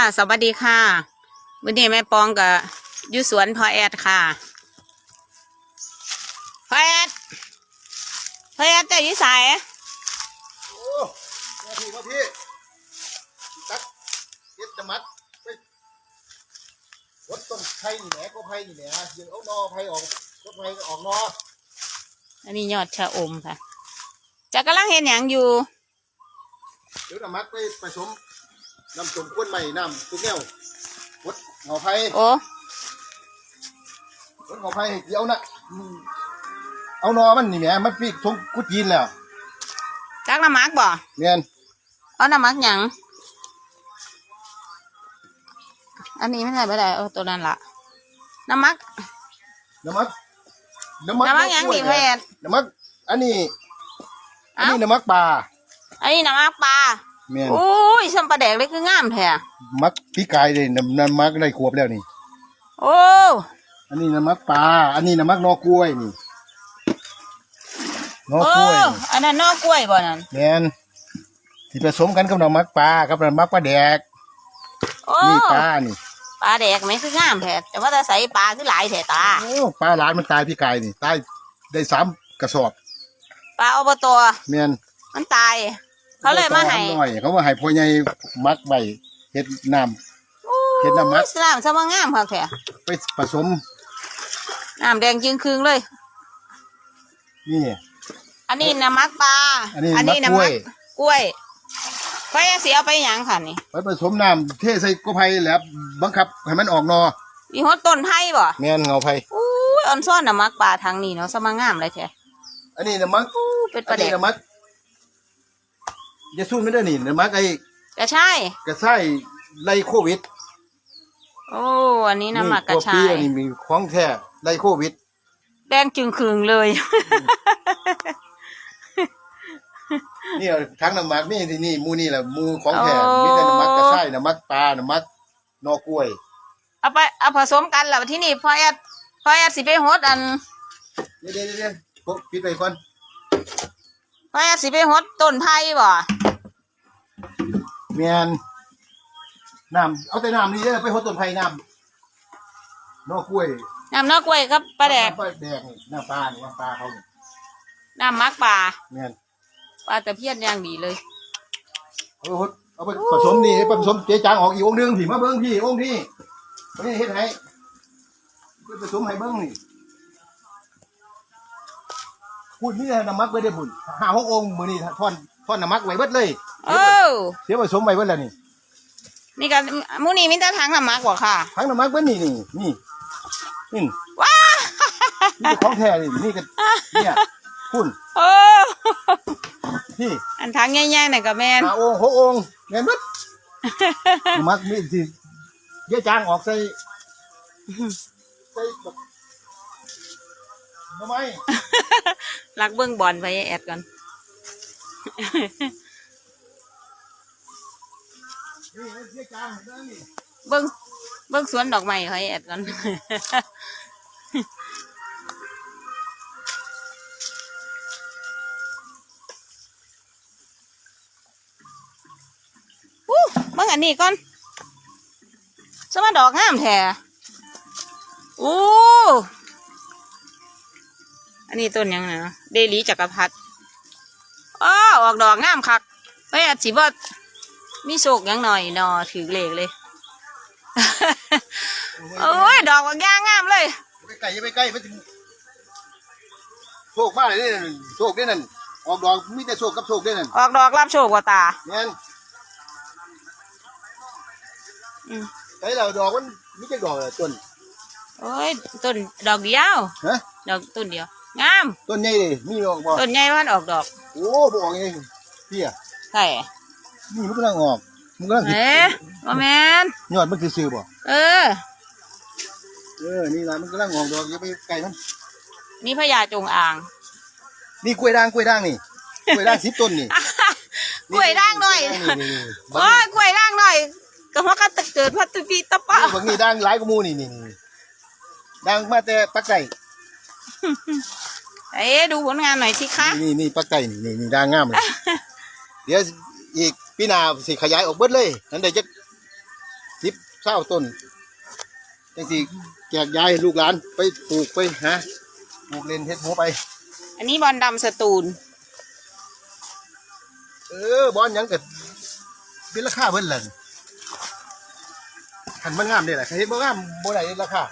สวัสดีค่ะวันนี้แม่ปองกับอยู่สวนพอแอดค่ะพอแอดพอแอดเจะอยู่ไสายโอ้มาพี่มาพี่ตัดเก็บจะมัดไปวัดต้นไผ่นี่แหละก็ไผ่นี่แหละยังเอานอไผ่ออกก็ไผ่ก็ออกนออันนี้ยอดชะอมค่ะจะกำลังเห็นอย่างอยู่เดี๋ยวจะมัดไปผสม น้ำส้มข้นใหม่น้ำตุ้งแก้ววัดเงาไผ่โอ้วัดเงาไผ่เดี๋ยวนะอืมเอานอมันนี่แหละมันปีกทงกุดยีนแล้วจักน้ำมักบ่เมียนเอาน้ำมักหยังอันนี้ไม่ใช่ไม่ได้เออตัวนั้นละน้ำมักน้ำมักน้ำมักน้ำมักหยังกล้ดิวยพอแอดน้ำมักอันนี้อันเอ้านี้น้ำมักปลาอันนี้น้ำมักปลา เมียนอุ้ยสมปลาแดกเลยคืองามแท้มักพี่กายเลยน้ำน้ำมักได้ขวบแล้วนี่ โอ้อันนี้น้ำมักปลา อันนี้น้ำมักนอกล้วยนี่นอกโอ้กล้วยอันนั้นนอกกล้วยบ่นั่นแมนที่ผสมกันกับน้ำมักปลากับน้ำมักปลาแดกโอ้นี่ปลานี่ปลาแดกไหมคืองามแท้แต่ว่าถ้าใส่ปลาคือหลายแท้ตา โอ้ปลาหลานมันตายพี่กายนี่ตายได้สามกระสอบปลาอบตแมนมันตาย เขาเลยมาให้ หน่อย เขามาให้พ่อใหญ่มักใบเฮ็ดน้ำ เฮ็ดน้ำมักสลามสมางามค่ะแท้ไปผสมน้ำแดงจึงคืงเลย นี่ อันนี้น้ำมักปลาอันนี้น้ำมักกล้วย กล้วยไฟเสียไปหยังค่ะนี่ไปผสมน้ำเทใส่กระไผ่แล้วบังคับให้มันออกนอมีฮดต้นไผ่บ่แมนเงาไผ่อู้ยอ่อนซ่อนน้ำมักปลาทางนี้เนาะสมางามเลยแท้อันนี้น้ำมักอู้เป็นปอัลานแดนี้กน้ำมัก อย่าสู้ไม่ได้นี่น้ำมักไอ้กระชายกระไส้ไล่โควิดโอ้อันนี้น้ำมักกระชานี่ยอันนี้มีของแท้ไล่โควิดแดงจึงคืงเลยนี่เอาทั้งน้ำมักนี่ที่นี่หมูนี่แหละหมูของแท้อ๋อมีแต่น้ำมักกระไส้น้ำมักปลาน้ำมักนอกล้วย เอาไปเอาผสมกันแล้วที่นี่พอแอดพอแอดสิไปฮดอันเดี๋ยวเดี๋ยวเดี๋ยวพวกปิดไปก่อนพอแอดสิไปฮดต้นไผ่บ่ เมียนน้ำเอาแต่น้ำนี่เด้อไปหดต้นไผ่น้ำนอกกล้วยน้ำนอกกล้วยครับปลาแดกปลาแดกนี่น้ำปลานี่น้ำปลาเขานี่น้ำมักปลาเมียนปลาตะเพียนอย่างดีเลยเอาไปหดเอาไปผสมนี่ไปผสมเจ๊จางออกอีกองค์หนึงพี่มาเบิ้งพี่องค์พี่วันนี้เฮ็ดให้ไปผสมให้เบิ้งนี่พูดนี่น้ำมักไว้ได้บุญห้าหกองค์มือนี่ท่อน ท่อนน้ำมักไว้เบิดเลยโอ้เสียผสมไว้เบิดแล้วนี่นี่กันมูนี่มิตรทางน้ำมักบ่ค่ะทั้งน้ำมักเบิดนี่นี่นี่นี่ว้านี่ของแท้นี่นี่ก็เนี่ยคุณโอ้พี่อันทางใหญ่ๆน่ะก็แม่นห้าองค์หกองค์เงินเบิดน้ำมักมีสิเยอะจางออกใส่ใส่แบบทำไมรักเบิ่งบอลไปแอดก่อนนี่ เบิ่งเบิ่งสวนดอกไม้ไปแอดก่อนอู้เบิ่งอันนี้ก่อนสมาดอกงามแท้อู้อันนี้ต้นยังนะเดลีจักรพรรดิ อ้อออกดอกงามคักไปอาจสิว่ามีโศกหยังหน่อยนอถือเลขเลยโอ้ยดอกบางย่างงามเลยไปไกลอย่าไปใกล้ไปถึงโชคมากเลยนี่โชคได้นั่นออกดอกมีแต่โชคกับโชคได้นั่นออกดอกรับโชคกว่าตาแม่นอืมไอ้เราดอกมันมีแต่ดอกเลยต้นโอ้ยต้นดอกเดียวฮะดอกต้นเดียวงามต้นใหญ่เลยมีออกบ่ต้นใหญ่มันออกดอก โอ้บ่ออกเองพี่อะใช่นี่มันกำลังออก มันกำลังสิเอ๊ะว่าแมนยอดมันคือซื้อบ่เออ เออ นี่ล่ะมันกำลังออกดอกอย่าไปไกลมันนี่พญาจงอ่าง นี่กล้วยด่างกล้วยด่างนี่ กล้วยด่างสิบต้นนี่กล้วยด่างหน่อยนี่นี่นี่โอ้ยกล้วยด่างหน่อย ก็เพราะกันตะเกิดพัดตุปีตะปะนี่บางนี่ด่างหลายกว่าหมูนี่นี่นี่ด่างมาแต่ปักไก่ เอ๊ะดูผลงานหน่อยสิคะนี่นี่ปักไก่นี่นี่นี่ด่างงามเลยเดี๋ยวอีกปีหน้าสิขยายออกเบิดเลยนั่นเดี๋ยวจะเศร้าต้นจังสิแจกยายลูกหลานไปปลูกไปฮะปลูกเล่นเฮ็ดหัวไป อันนี้บอลดำสตูล เออบอลหยังเกิดเป็นราคาเบิ่นล่ะคันมันงามได้ล่ะคันเฮ็ดบ่งามบ่ได้ราคา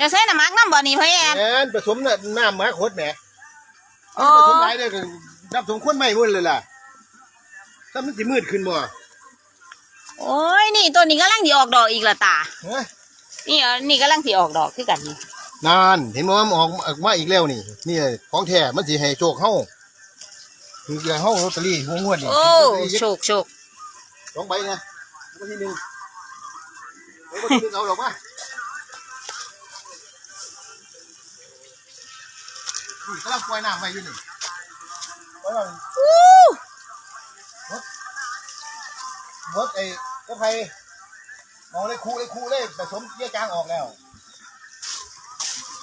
จะใส่น้ำมักน้ำบ่อนี่พ่อแอนแม่นผสมน่ะน้ำหมาโคตรแหม โอ้ผสมหลายได้อก็นับสมควรไม่มื้อเลยล่ะถ้ามันสิมืดขึ้นบ่โอ้ยนี่ตัวนี้กำลังสิออกดอกอีกละตา เฮ้ยนี่เออนี่กำลังสิออกดอกคือกันนี่นานเห็นบ่ว่ามันออกออกมาอีกแล้วนี่ นี่ของแท้มันสิให้โชคเฮาคืออย่างเฮาลอตเตอรี่หัวงวดนี่โอ้ลอตเตอรี่โชคโชคสองใบนะวันที่หนึ่งโอ้วันที่หนึ่งเอาดอกมา นี่กำลังปล่อยน้ำไว้อยู่นี่ปล่อยน้ำอู้รถไอ้กระไพมองเลยคูเลยคูเลยผสมเจี๊ยจางออกแล้ว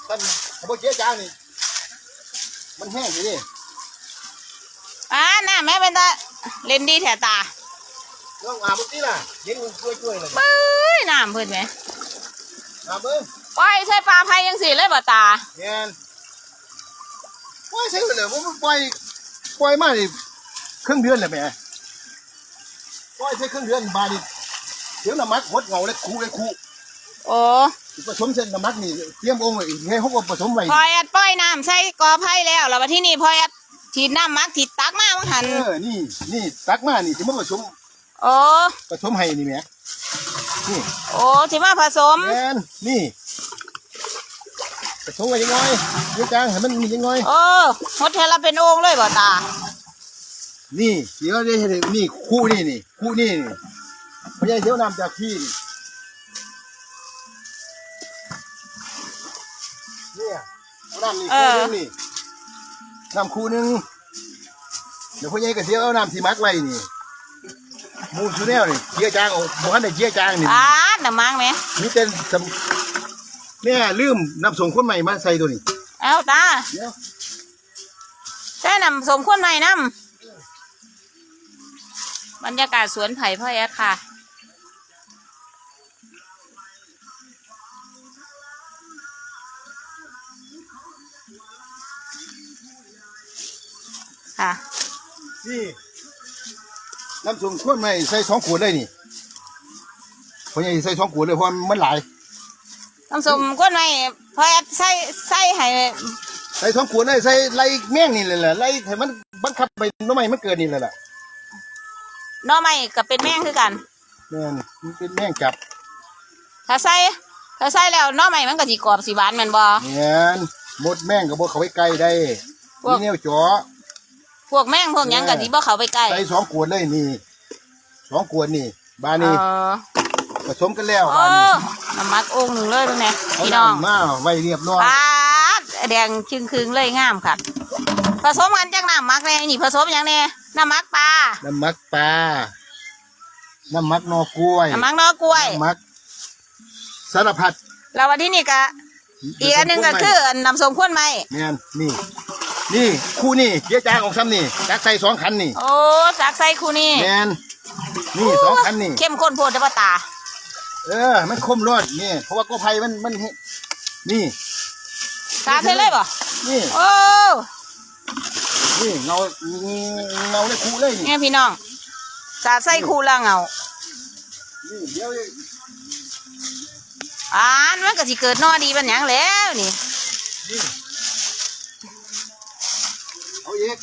ท่านขบวนเจี๊ยจางนี่มันแห้งอยู่นี่อ่าน่าแม่เป็นตาเล่นดีแถตาลองอาบเมื่อกี้ล่ะเย็นช่วยช่วยๆเลยเบ้ยน้ำเพิ่นไหมอาบเบิ้งปล่อยใส่ปลาไผ่ยังสิเลยบ่ตาเงี้ยปล่อ ยใช่เลยผมปล่อยปล่อยมาดิครึ่งเดือนเลยแหม่ปล่อยใช้ครึ่งเดือนบาดนี่เดี๋ยวน้ำมักหดเงาเลยคูเลยคูโอ้ผสมเส้นน้ำมักนี่เตรียมองค์ไว้อีกให้เขาก็ผสมไว้พอแอดปล่อยน้ำใส่กอไผ่แล้วแล้ววันที่นี่พอแอดฉีดน้ำมักฉีดตักมามังหันเออนี่นี่ตักมานี่ที่มันผสมโอ้ผสมให้นี่แหม่นี่โอ้ที่มาผสมแมน นี่ผสมไว้ยังไงเยอะจังให้มันมียังไงโอ้หดเทละเป็นองค์เลยบ่ตา นี่เดี๋ยวได้เห็นนี่คู่นี่นี่คู่นี่นี่ไม่ใช่เดี๋ยวนำจากพี่นี่เนี่ยเอาน้ำนี่คู่หนึงนี่น้ำคู่หนึงเดี๋ยวพ่อใหญ่ก็เสียเอาน้ำที่มักไว้นี่หมูสุแนวนี่เจียจางออกบ้านได้เจียจางนี่อ่าน้ำมักไหมนี่เป็นสำ แม่ลืมนำส่งคนใหม่มาใส่ตัวนี้เอาตาเดี๋ยวใส่น้ำสมควรไหมน้ำบรรยากาศสวนไผ่พ่อแอดค่ะ ค่ะ นี่น้ำส่งคนใหม่ใส่สองขวดเลยนี่พ่อใหญ่ใส่สองขวดเลยเพราะมันหลาย น้ำสมควรไหมพ่อแอดใส่ใส่ให้ใส่สองขวดเลยใส่ไล่แม่งนี่เลยแหละไล่ให้มันบังคับไปหน้ำใหม่มันเกิดนี่เลยแหละหน้อไม่กับเป็นแม่งคือกันแม่นมันเป็นแม่งจับ ถ้าใส่ถ้าใส่แล้วหน้อไม่มันก็สีกรอบสีหวานแมันบ่แม่นหมดแม่งกับบเขาไปไกลได้พวกมีแนวจ่อพวกแม่งพวกหยังก็สีบ่เข้าไปใกล้ใส่สองขวดเลยนี่สองขวดนี่ บานเอนี้อ ผสมกันแล้วโอ้บานนี้น้ำมักองค์หนึ่งเลยตรงนี้เอาพี่น้องน้ำมาไว้เรียบร้อยปาดแดงชึงคืงเลยงามค่ะ ผสมกันจากน้ำมักเลยนี่ผสมอย่างเนี้น้ำมักปลา น้ำมักปลา น้ำมักนอกล้วย น้ำมักนอกล้วย น้ำมักสารพัดแล้ววันที่นี่ก็อีกอันหนึ่งก็คือน้ำส้มข้นไหมแม่นนี่ นี่คู่นี่เจ๊จางของซ้ำนี่จักใส่สองคันนี่ โอ้สักไส้คูนี่แม่นนี่สองคันนี่ เข้มข้นโพดเด้อป้าตา เออ มันคมรอดนี่ เพราะว่าก็ไผ่มันมันเฮ็ดนี่สาดเลยเลยบ่นี่ โอ้นี่เงาเงาในคู่เลยนี่เนี่ยพี่น้องสาดไส้คูละเงานี่เดี๋ยวอ่านมันก็สิเกิดนอดีเป็นหยังแล้วนี่นี่เอาอีก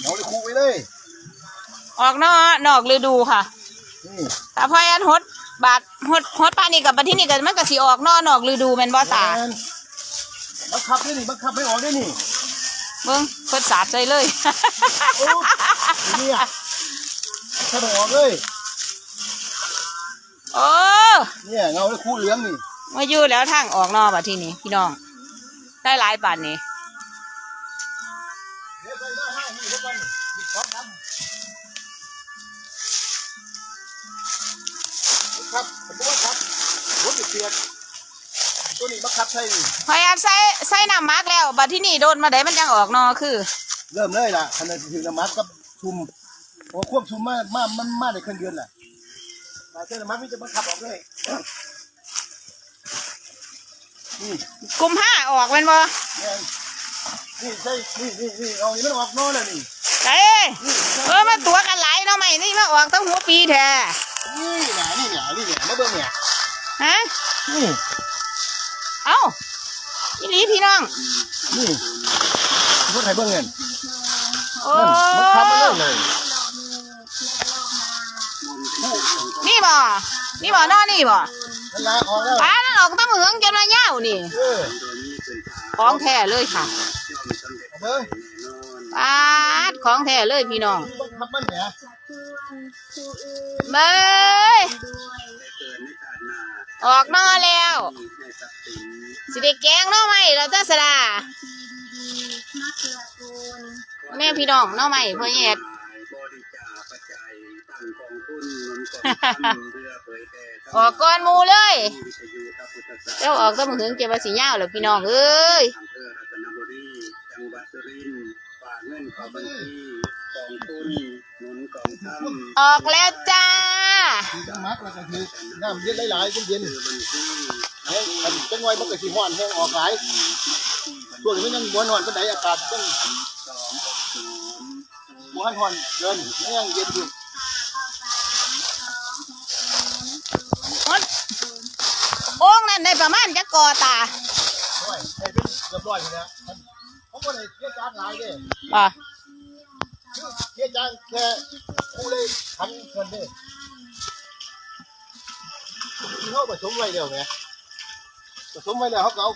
เงาในคู่ไปเลย ออกนอนอกฤดูค่ะนี่แต่พออันฮด บาดฮดฮดปานนี่กับบัดที่นี่ก็มันก็สิออกนอนอกฤดูแม่นบ่ตาแม่นบังคับได้นี่บังคับไม่ออกได้นี่เบิ่งเพิ่นสาดใจเลย โอ้เนี่ยถ้าไม่ออกเลยโอ้เนี่ยเงาในคู่เหลืองนี่มาอยู่แล้วทางออกนอกบัดที่นี่พี่น้องได้หลายปานนี่ ครับผมบอกว่าครับรถเปียกตัวนี้บังคับใช่นี่พยายามใส่ใส่น้ำมักแล้วบัดที่นี่โดนมาได้มันจังออกนอคือ เริ่มเลยล่ะขณะที่ถึงน้ำมักกับชุมโอ้ควบชุมมามามันมาได้ครึ่งเดือนแหละแต่เส้นน้ำมักนี่จะบังคับออกเลยนี่กุมห้าออกเป็นบ่แม่นนี่ใช่นี่นี่นี่เอานี่มันออกนอนแล้วนี่ เอ้ยเออมาตัวกันหลายเนาะไม่นี่มาออกตั้งหัวปีแท้ นี่แหละนี่แหละนี่แหละมาเบิ่งเนี่ยฮะนี่เอ้าอีหลีพี่น้อง นี่พูดให้เบิ่งเงินโอ้นั่นมันทับมาเลยเลยนี่บ่ นี่บ่เนอนี่บ่มันลาออกแล้วป้านั่นออกตั้งเหมืองจนมาเย้าวนี่ เออของแท้เลยค่ะเอาเบิ่งป้าดของแท้เลยพี่น้องต้องทับมันเนี่ย เบ้ยออกนอแล้วสิได้แกงหน้อไหมเราจะสดาแม่พี่น้องหน้อไหมพ่อแยดออกก่อนหมูเลยเจ้าออกต้องถึงเก็บภาษีเงาแล้วพี่น้องเอ้ยอำเภอรัตนบุรีจังหวัดสุรินทร์ฝากเงินเข้าบัญชี องทัพออกแล้วจ้าคือจังมักแล้วก็คือน้ำเย็นหลายๆเย็นคือบัญชีๆแห้งมันจังไว้มันก็สิฮ้อนแห้งออกหลายช่วงนี้มันยังบ่นอนปานใดอากาศยังบ่ให้ฮ้อนเกินมันยังเย็นอยู่โอ่งนั่นได้ประมาณจะกอตาโอ้ยให้เป็นเรียบร้อยอยู่แล้วเขาบ่ได้เสียจานหลายเด้ป่ะคือเสียจานแค่ ผู้เลยทันเพิ่นเด้ที่เขาผสมไว้แล้วแหมผสมไว้แล้วเขาก็เอา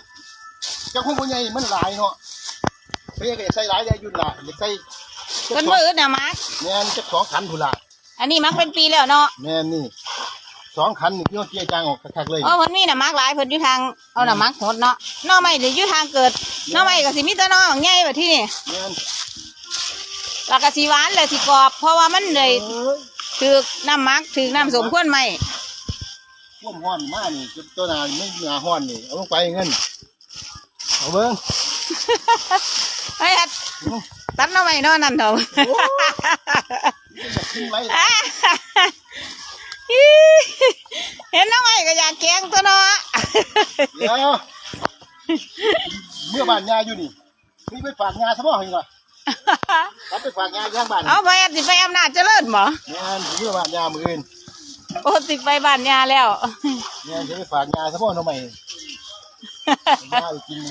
จังคงบ่ใหญ่มันหลายเนาะไม่อยากจะใส่หลายได้อยู่ล่ะอยากใส่เพิ่นมือนะมักแม่นจักสองขันพุ่นล่ะอันนี้มักเป็นปีแล้วเนาะแม่นนี่สองขันนี่พี่น้องเจียจางออกคักๆเลยเออเพิ่นมีน่ะมักหลายเพิ่นอยู่ทางเอาน่ะมักหดเนาะหน้อไม่หรืออยู่ทางเกิดหน้อไม่ก็สิมีแต่หน้อใหญ่แบบที่นี่แม่น แล้วก็สิหวานเลยสิกรอบ เพราะว่ามันเลยเอ้ยถือกน้ำมักถือกน้ำสมควรไหมท่วมห้อนมานี่จุดตัวหนาไม่หนาห้อนนี่เอาลงไปเงินเอาเบิ่งไอ้ยตัดหน้อไม่เนาะนั่นเถอะกินไหมอ่าเห็นหน้อไม่ก็อยากแกงตัวเนาะเดี๋ยวเมื่อบ้านยาอยู่นี่มีไปฝากยาซะบ่เห็น บ่รับไปฝากยาย่างบ้านเอาไปสิไปอำนาจเจริญบ่แม่นเมื่อบ้านยามื้ออื่นโอ้สิไปบ้านยาแล้วแม่นจะไปฝากยาซะบ่หน่อใหม่ยาอีกกิน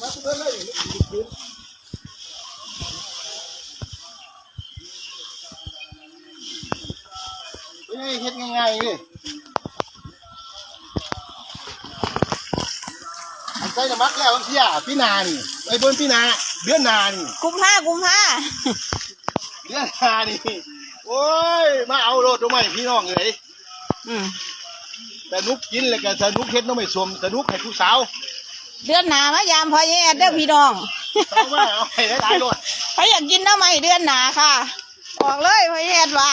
มาเบิ่งเลยเฮ้ยเฮ็ดง่ายๆเลย ส่น้ำมักแล้วมันเสียพี่นานี่ไอ้เบิ่นพี่นาเดือนนานี่กุมผ้ากุมผ้าเดือนนานี่โอ้ยมาเอาโลดตรงใหม่พี่น้องเลยอืมแต่นุกกินเลยกันสนุกเฮ็ดน้องไม่สวมสนุกให้ผู้สาวเดือนหนามายามพอแย่เด้อพี่น้องเอาว่าเอาให้หลายๆโลดเขาอยากกินหน้ำไม่เดือนหนาค่ะออกเลยพอแย่ว่า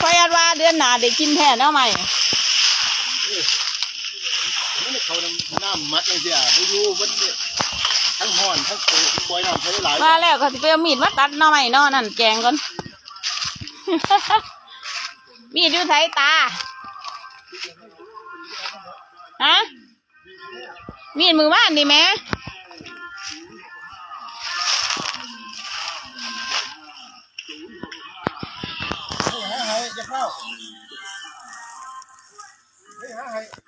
พอแย่ว่าเดือนหนาได้กินแท้หน้ำไม่มันไม่ เขาน้ำน้ำมัดเลยเสียบ่อยู่มันเนี่ยทั้งห่อนทั้งโตปล่อยน้ำใช้หลายมาแล้วก็สิไปเอามีดมาตัดหน้ำไม่เนาะนั่นแกงก่อน มีดอยู่ไทยตาฮะมีดมือบ้านดิแม่เฮ้ยหาให้จะเข้าเฮ้ยหาให้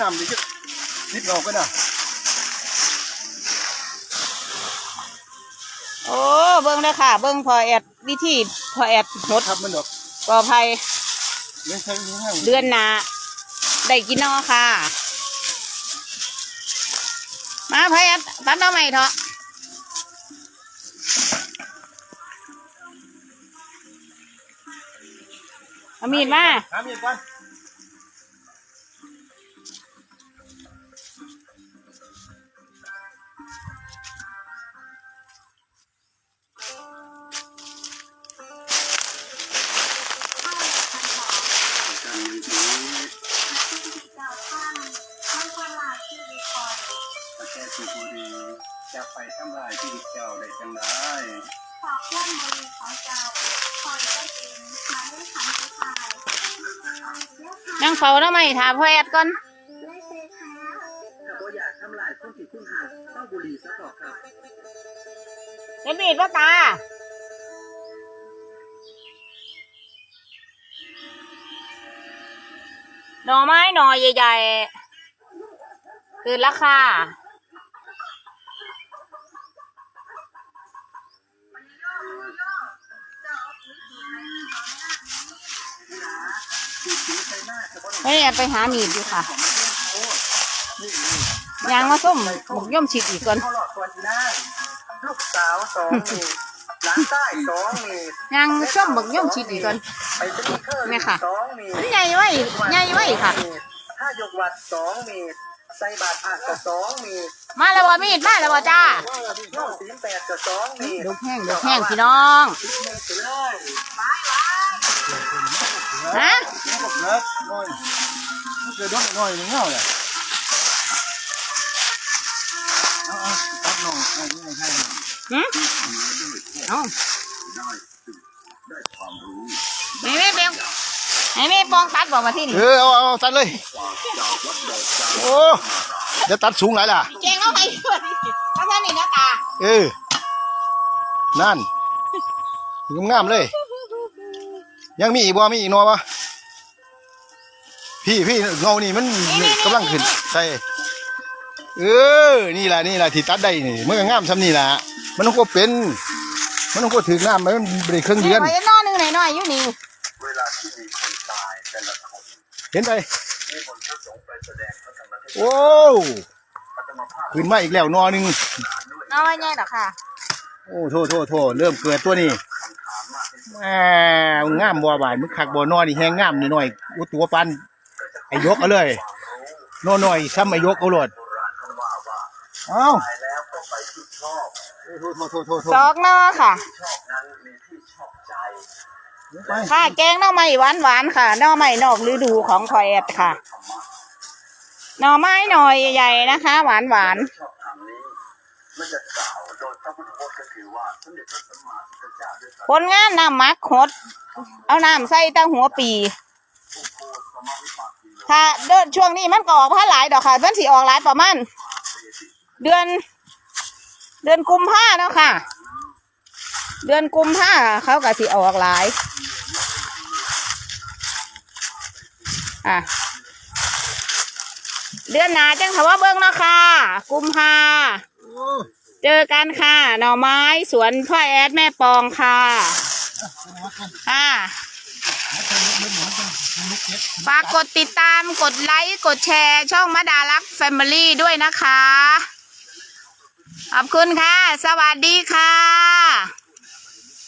ใส่น้ำดิจินิดออกกันนะโอ้เบิ้งเลยค่ะ เบิ้งพอแอดวิธีพอแอดหดทำมันดอกปลอดภัยเลี้ยงใช้ยังไงเดือนหนาได้กินนอค่ะ มาพายตัดหน้อใหม่เถอะเอามีดมาหามี ชีวิตเจ้าได้จังไดขอเครื่องมือของเจ้าคอยได้เองมาด้วยคำสุดท้ายนั่งเฝ้าแล้วไหมถามพ่อแอดก่อนได้เซค่ะถ้าบ่อยากทำลายคนที่คุณหักต้องบุหรี่ซะก่อนครับเห็นมีดว่าตาหน่อไม้หน่อใหญ่ๆคือราคา ไม่ได้ไปหามีดอยู่ค่ะยางมาส้มหมกย่อมฉีดอีกก่อนเขาหลอดตัวจีน่าลูกสาวสองมีหลานใต้สองมียางส้มหมกย่อมฉีดอีกก่อนไปสนิเคอร์แม่ค่ะสองมีใหญ่ไว้ใหญ่ไว้ค่ะถ้ายกวัดสองมีใส่บาตรผักกับสองมีมาแล้วบ่มีดมาแล้วบ่จ้าว่าแล้วพี่โน่สีแปดกับสองมีดกแห้งดกแห้งพี่น้องไปเลย ฮะมันก็เกิดน้อยมันเกิดน้อยน้อยมันเงาเลยเอาเอาตัดหน่อยไอ้นี่ไม่ใช่หึเอ้าไม่ไม่เบลไม่ไม่ปองตัดบอกมาที่นี่เออเอาเอาตัดเลยโอ้จะตัดสูงหลายล่ะเก่งเอาไปด้วยเอาท่านนี่นะตาเออนั่นงามๆเลย ยังมีอีกบ่มีอีกหนอบ่พี่พี่เงานี่มันนี่กำลังขึ้นใช่เออ นี่แหละนี่แหละที่ตัดได้นี่มันก็งามซ้ำนี่แหละมันต้องก็เป็น มันต้องก็ถึงน้ำมันบริเครื่องเดือนไว้นอนหนึ่งหน่อยๆอยู่นี่เวลาที่มีคนตายแต่ละคนเห็นไปมีคนพระสงฆ์ไปแสดงพระธรรมเทศโอ้นาธรรมภาพขึ้นมาอีกแล้วหนอหนึ่งเอาไว้ไงหรอค่ะ โอ้โทษโทษโทษเริ่มเกิดตัวนี้ แหมงามบัวบานมึกคักบัวนอนี่แห้งงามนี่หน่อยอุตัวปันไอยกเอาเลยนอหน่อยซ้ำไอยกเอาโลดโบราณท่านว่าว่าเอ้าตายแล้วก็ไปที่ชอบโทษโทษโทษโทษโทสอษกนอค่ะชอบนั้นมีที่ชอบใจไปค่ะแกงหน่อไม้หวานหวานๆค่ะหน่อไม้นอกฤดูของพอแอดค่ะหน่อไม้หน่อยใหญ่ๆนะคะ หวานหวานชอบทางนี้มันจะกล่าวโดยพระพุทธพจน์ก็คือว่าสมเด็จพระสัมมา สัมพุทธเจ้าด้วยๆผลงานน้ำมักหด เอาน้ำใส่ตั้งหัวปีผู้โพสมาวิปากกิโลถ้าเดินช่วงนี้มันก็ออกผ้าหลายดอกค่ะมันสิออกหลายประมาณเดือน เดือนกุมภาเนาะค่ะ เดือนกุมภาเขาก็สิออกหลาย อะเดือนหนาจังค่ะว่าเบิ้งเนาะค่ะ กุมภา เจอกันค่ะ หน่อไม้สวนพ่อแอดแม่ปองค่ะ ค่ะ ฝากกดติดตามกดไลค์กดแชร์ช่องมดารักแฟมิลี่ด้วยนะคะ ขอบคุณค่ะ สวัสดีค่ะ